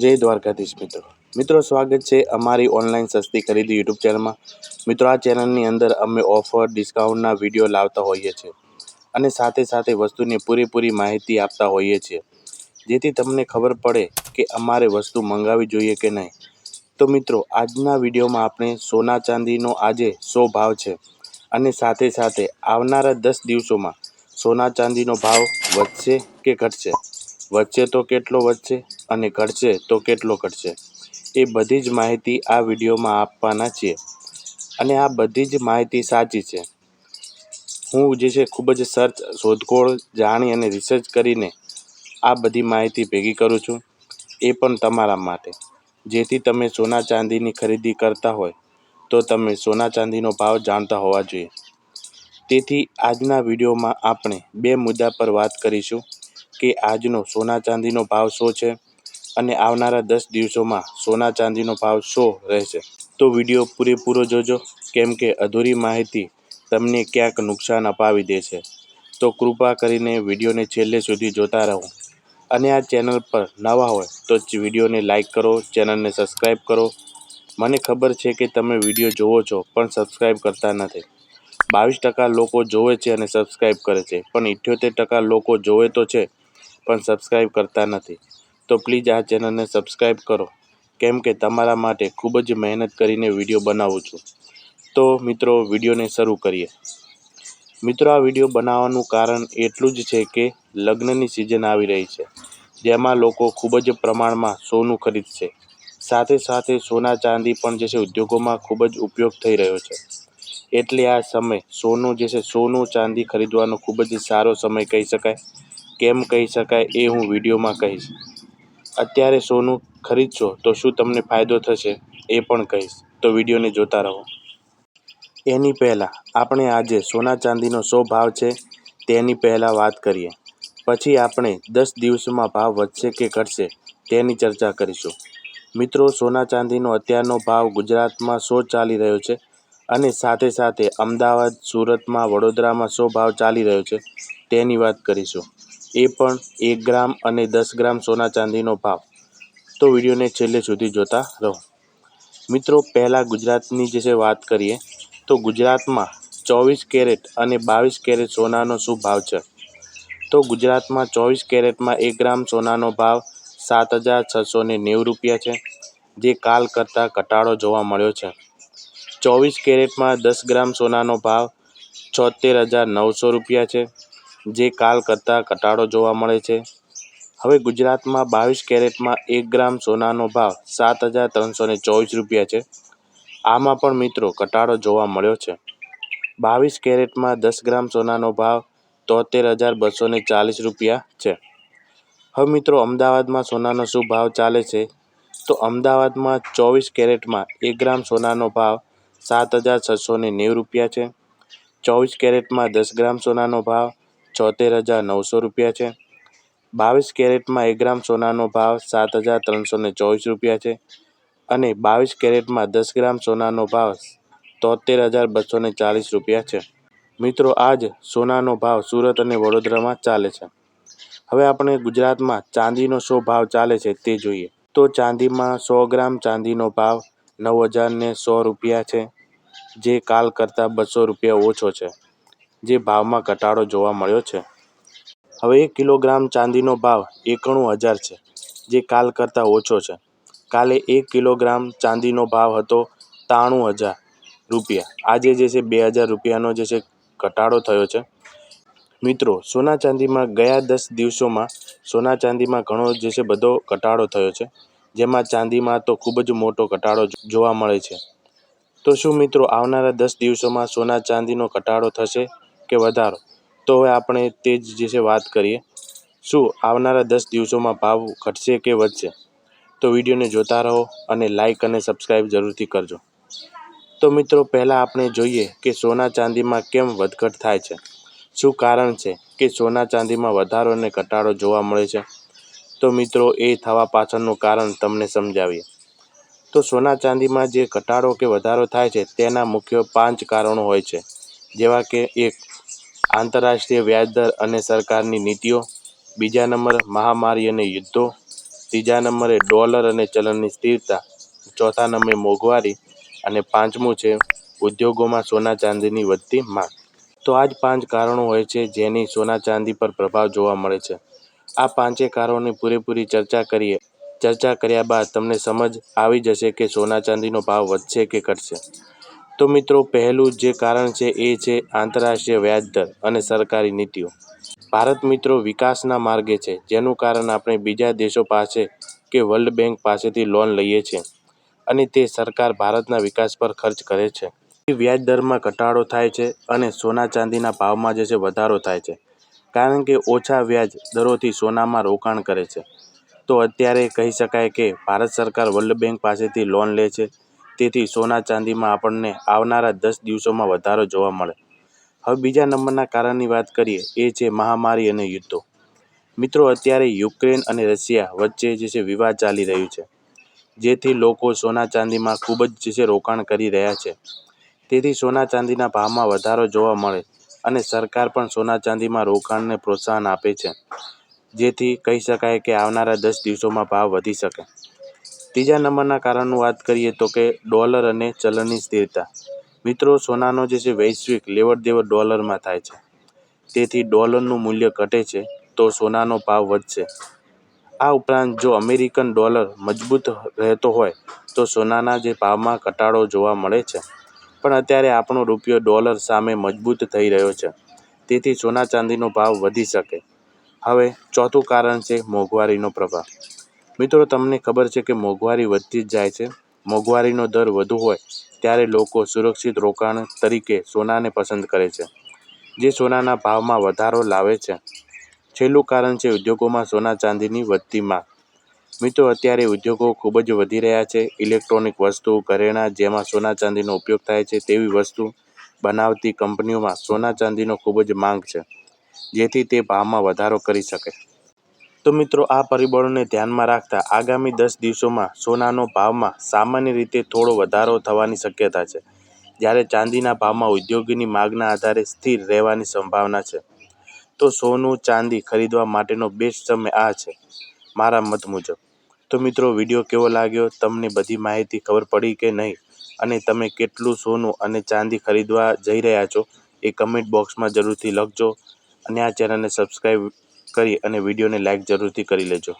જય દ્વારકાધીશ મિત્રો. મિત્રો, સ્વાગત છે અમારી ઓનલાઈન સસ્તી ખરીદી યુટ્યુબ ચેનલમાં. મિત્રો, આ ચેનલની અંદર અમે ઓફર ડિસ્કાઉન્ટના વીડિયો લાવતા હોઈએ છીએ અને સાથે સાથે વસ્તુની પૂરેપૂરી માહિતી આપતા હોઈએ છીએ. જેથી તમને ખબર પડે કે અમારે વસ્તુ મંગાવવી જોઈએ કે નહીં. તો મિત્રો, આજના વિડીયોમાં આપણે સોના ચાંદીનો આજે સો ભાવ છે? અને સાથે સાથે આવનારા દસ દિવસોમાં સોના ચાંદીનો ભાવ વધશે કે ઘટશે? વધશે તો કેટલો વધશે અને ઘટશે તો કેટલો ઘટશે? એ બધી જ માહિતી આ વિડીયોમાં આપવાના છીએ. અને આ બધી જ માહિતી સાચી છે. હું જે છે ખૂબ જ સર્ચ શોધખોળ જાણી અને રિસર્ચ કરીને આ બધી માહિતી ભેગી કરું છું. એ પણ તમારા માટે. જેથી તમે સોના ચાંદીની ખરીદી કરતા હોય, તો તમે સોના ચાંદીનો ભાવ જાણતા હોવા જોઈએ. તેથી આજના વિડીયોમાં આપણે બે મુદ્દા પર વાત કરીશું. કે આજનો સોના ચાંદીનો ભાવ શું છે અને આવનારા દસ દિવસોમાં સોના ચાંદીનો ભાવ શું રહેશે? તો વીડિયો પૂરેપૂરો જોજો, કેમ કે અધૂરી માહિતી તમને ક્યાંક નુકસાન અપાવી દે છે તો કૃપા કરીને વિડીયોને છેલ્લે સુધી જોતા રહો. અને આ ચેનલ પર નવા હોય તો વિડીયોને લાઇક કરો, ચેનલને સબસ્ક્રાઈબ કરો. મને ખબર છે કે તમે વીડિયો જોવો છો, પણ સબસ્ક્રાઈબ કરતા નથી. બાવીસ ટકા લોકો જોવે છે અને સબસ્ક્રાઈબ કરે છે, પણ ઇઠ્યોતેર ટકા લોકો જોવે તો છે. પણ સબસ્ક્રાઈબ કરતા નથી. તો પ્લીઝ આ ચેનલને સબસ્ક્રાઈબ કરો. કેમ કે તમારા માટે ખૂબ જ મહેનત કરીને વીડિયો બનાવું છું. તો મિત્રો વિડીયોને શરૂ કરીએ. મિત્રો, આ વીડિયો બનાવવાનું કારણ એટલું જ છે કે લગ્નની સિઝન આવી રહી છે. જેમાં લોકો ખૂબ જ પ્રમાણમાં સોનું ખરીદશે. સાથે સાથે સોના ચાંદી પણ જે છે ઉદ્યોગોમાં ખૂબ જ ઉપયોગ થઈ રહ્યો છે. એટલે આ સમય સોનું જે છે, સોનું ચાંદી ખરીદવાનો ખૂબ જ સારો સમય કહી શકાય. કેમ કહી શકાય એ હું વિડીયોમાં કહીશ. અત્યારે સોનું ખરીદશો તો શું તમને ફાયદો થશે એ પણ કહીશ. તો વિડીયોને જોતા રહો. એની પહેલાં આપણે આજે સોના ચાંદીનો સો ભાવ છે તેની પહેલાં વાત કરીએ. પછી આપણે દસ દિવસમાં ભાવ વધશે કે ઘટશે તેની ચર્ચા કરીશું. મિત્રો, સોના ચાંદીનો અત્યારનો ભાવ ગુજરાતમાં શો ચાલી રહ્યો છે અને સાથે સાથે અમદાવાદ, સુરતમાં વડોદરામાં સો ભાવ ચાલી રહ્યો છે તેની વાત કરીશું. એ પણ એક ગ્રામ અને દસ ગ્રામ સોના ચાંદીનો ભાવ. તો વિડીયોને છેલ્લે સુધી જોતા રહો. મિત્રો, પહેલાં ગુજરાતની જે છે વાત કરીએ, તો ગુજરાતમાં ચોવીસ કેરેટ અને બાવીસ કેરેટ સોનાનો શું ભાવ છે? તો ગુજરાતમાં ચોવીસ કેરેટમાં એક ગ્રામ સોનાનો ભાવ સાત હજાર છસો ને નેવું રૂપિયા છે, જે કાલ કરતાં ઘટાડો જોવા મળ્યો છે. ચોવીસ કેરેટમાં દસ ગ્રામ સોનાનો ભાવ છોતેર હજાર નવસો રૂપિયા છે જે કાલ કરતાં ઘટાડો જોવા મળે છે. હવે ગુજરાતમાં બાવીસ કેરેટમાં એક ગ્રામ સોનાનો ભાવ સાત હજાર ત્રણસો ને ચોવીસ રૂપિયા છે. આમાં પણ મિત્રો ઘટાડો જોવા મળ્યો છે. બાવીસ કેરેટમાં દસ ગ્રામ સોનાનો ભાવ તોતેર હજાર બસો ને ચાલીસ રૂપિયા છે. હવે મિત્રો અમદાવાદમાં સોનાનો શું ભાવ ચાલે છે? તો અમદાવાદમાં ચોવીસ કેરેટમાં એક ગ્રામ સોનાનો ભાવ સાત હજાર છસો ને નેવું રૂપિયા છે. ચોવીસ કેરેટમાં દસ ગ્રામ સોનાનો ભાવ છોતેર હજાર નવસો રૂપિયા છે. બાવીસ કેરેટમાં એક ગ્રામ સોનાનો ભાવ સાત હજાર ત્રણસો ને ચોવીસ રૂપિયા છે અને બાવીસ કેરેટમાં દસ ગ્રામ સોનાનો ભાવ તોતેર હજાર બસો ને ચાલીસ રૂપિયા છે. મિત્રો, આજ સોનાનો ભાવ સુરત અને વડોદરામાં ચાલે છે. હવે આપણે ગુજરાતમાં ચાંદીનો શો ભાવ ચાલે છે તે જોઈએ. તો ચાંદીમાં સો ગ્રામ ચાંદીનો ભાવ નવ હજાર ને સો રૂપિયા છે, જે કાલ કરતાં બસો રૂપિયા ઓછો છે. જે ભાવમાં ઘટાડો જોવા મળ્યો છે. હવે એક કિલોગ્રામ ચાંદીનો ભાવ એકાણું હજાર છે, જે કાલ કરતાં ઓછો છે. કાલે એક કિલોગ્રામ ચાંદીનો ભાવ હતો ત્રાણું હજાર રૂપિયા. આજે જે છે બે હજાર રૂપિયાનો જે છે ઘટાડો થયો છે. મિત્રો, સોના ચાંદીમાં ગયા દસ દિવસોમાં સોના ચાંદીમાં ઘણો જે છે બધો ઘટાડો થયો છે. જેમાં ચાંદીમાં તો ખૂબ જ મોટો ઘટાડો જોવા મળે છે. તો શું મિત્રો, આવનારા દસ દિવસોમાં સોના ચાંદીનો ઘટાડો થશે? કે વધારો? તો હવે આપણે તે જ છે વાત કરીએ. શું આવનારા દસ દિવસોમાં ભાવ ઘટશે કે વધશે? તો વિડીયોને જોતા રહો અને લાઇક અને સબસ્ક્રાઈબ જરૂરથી કરજો. તો મિત્રો, પહેલાં આપણે જોઈએ કે સોના ચાંદીમાં કેમ વધઘટ થાય છે? શું કારણ છે કે સોના ચાંદીમાં વધારો અને ઘટાડો જોવા મળે છે? તો મિત્રો, એ થવા પાછળનું કારણ તમને સમજાવીએ. તો સોના ચાંદીમાં જે ઘટાડો કે વધારો થાય છે, તેના મુખ્ય પાંચ કારણો હોય છે. જેવા કે એક આંતરરાષ્ટ્રીય વ્યાજદર અને સરકારની નીતિઓ, બીજા નંબર મહામારી અને યુદ્ધો, ત્રીજા નંબરે ડોલર અને ચલણની સ્થિરતા, ચોથા નંબરે મોંઘવારી અને પાંચમું છે ઉદ્યોગોમાં સોના ચાંદીની વધતી માંગ. તો આ જ પાંચ કારણો હોય છે જેની સોના ચાંદી પર પ્રભાવ જોવા મળે છે. આ પાંચે કારણોની પૂરેપૂરી ચર્ચા કરીએ. ચર્ચા કર્યા બાદ તમને સમજ આવી જશે કે સોના ચાંદીનો ભાવ વધશે કે ઘટશે. તો મિત્રો, પહેલું જે કારણ છે એ છે આંતરરાષ્ટ્રીય વ્યાજ દર અને સરકારી નીતિઓ. ભારત મિત્રો વિકાસના માર્ગે છે, જેનું કારણ આપણે બીજા દેશો પાસે કે વર્લ્ડ બેંક પાસેથી લોન લઈએ છીએ અને તે સરકાર ભારતના વિકાસ પર ખર્ચ કરે છે. વ્યાજ દરમાં ઘટાડો થાય છે અને સોના ચાંદીના ભાવમાં જે છે વધારો થાય છે. કારણ કે ઓછા વ્યાજ દરોથી સોનામાં રોકાણ કરે છે. તો અત્યારે કહી શકાય કે ભારત સરકાર વર્લ્ડ બેંક પાસેથી લોન લે છે તેથી સોના ચાંદીમાં આપણને આવનારા દસ દિવસોમાં વધારો જોવા મળે. હવે બીજા નંબરના કારણની વાત કરીએ, એ છે મહામારી અને યુદ્ધો. મિત્રો, અત્યારે યુક્રેન અને રશિયા વચ્ચે જે છે વિવાદ ચાલી રહ્યું છે, જેથી લોકો સોના ચાંદીમાં ખૂબ જ જે છે રોકાણ કરી રહ્યા છે. તેથી સોના ચાંદીના ભાવમાં વધારો જોવા મળે અને સરકાર પણ સોના ચાંદીમાં રોકાણને પ્રોત્સાહન આપે છે, જેથી કહી શકાય કે આવનારા દસ દિવસોમાં ભાવ વધી શકે. ત્રીજા નંબરના કારણનું વાત કરીએ તો કે ડોલર અને ચલણની સ્થિરતા. મિત્રો, સોનાનો જે છે વૈશ્વિક લેવડ દેવડ ડોલરમાં થાય છે. તેથી ડોલરનું મૂલ્ય ઘટે છે તો સોનાનો ભાવ વધશે. આ ઉપરાંત જો અમેરિકન ડોલર મજબૂત રહેતો હોય તો સોનાના જે ભાવમાં ઘટાડો જોવા મળે છે. પણ અત્યારે આપણો રૂપિયો ડોલર સામે મજબૂત થઈ રહ્યો છે. તેથી સોના ચાંદીનો ભાવ વધી શકે. હવે ચોથું કારણ છે મોંઘવારીનો પ્રભાવ. મિત્રો, તમને ખબર છે કે મોંઘવારી વધતી જ જાય છે. મોંઘવારીનો દર વધુ હોય ત્યારે લોકો સુરક્ષિત રોકાણ તરીકે સોનાને પસંદ કરે છે, જે સોનાના ભાવમાં વધારો લાવે છે. છેલ્લું કારણ છે ઉદ્યોગોમાં સોના ચાંદીની વધતી માંગ. મિત્રો, અત્યારે ઉદ્યોગો ખૂબ જ વધી રહ્યા છે. ઇલેક્ટ્રોનિક વસ્તુ ઘરેણાં જેમાં સોના ચાંદીનો ઉપયોગ થાય છે તેવી વસ્તુ બનાવતી કંપનીઓમાં સોના ચાંદીનો ખૂબ જ માંગ છે, જેથી તે ભાવમાં વધારો કરી શકે. તો મિત્રો, આ પરિબળોને ધ્યાનમાં રાખતા આગામી દસ દિવસોમાં સોનાનો ભાવમાં સામાન્ય રીતે થોડો વધારો થવાની શક્યતા છે. જ્યારે ચાંદીના ભાવમાં ઉદ્યોગની માગના આધારે સ્થિર રહેવાની સંભાવના છે, તો સોનું, ચાંદી ખરીદવા માટેનો બેસ્ટ સમય આ છે, મારા મત મુજબ. તો મિત્રો, વીડિયો કેવો લાગ્યો? તમને બધી માહિતી ખબર પડી કે નહીં? અને તમે કેટલું સોનું અને ચાંદી ખરીદવા જઈ રહ્યા છો? એ કમેન્ટ બોક્સમાં જરૂરથી લખજો. અને આ ચેનલને સબસ્ક્રાઈબ કરી અને વિડીયોને લાઇક જરૂરથી કરી લેજો.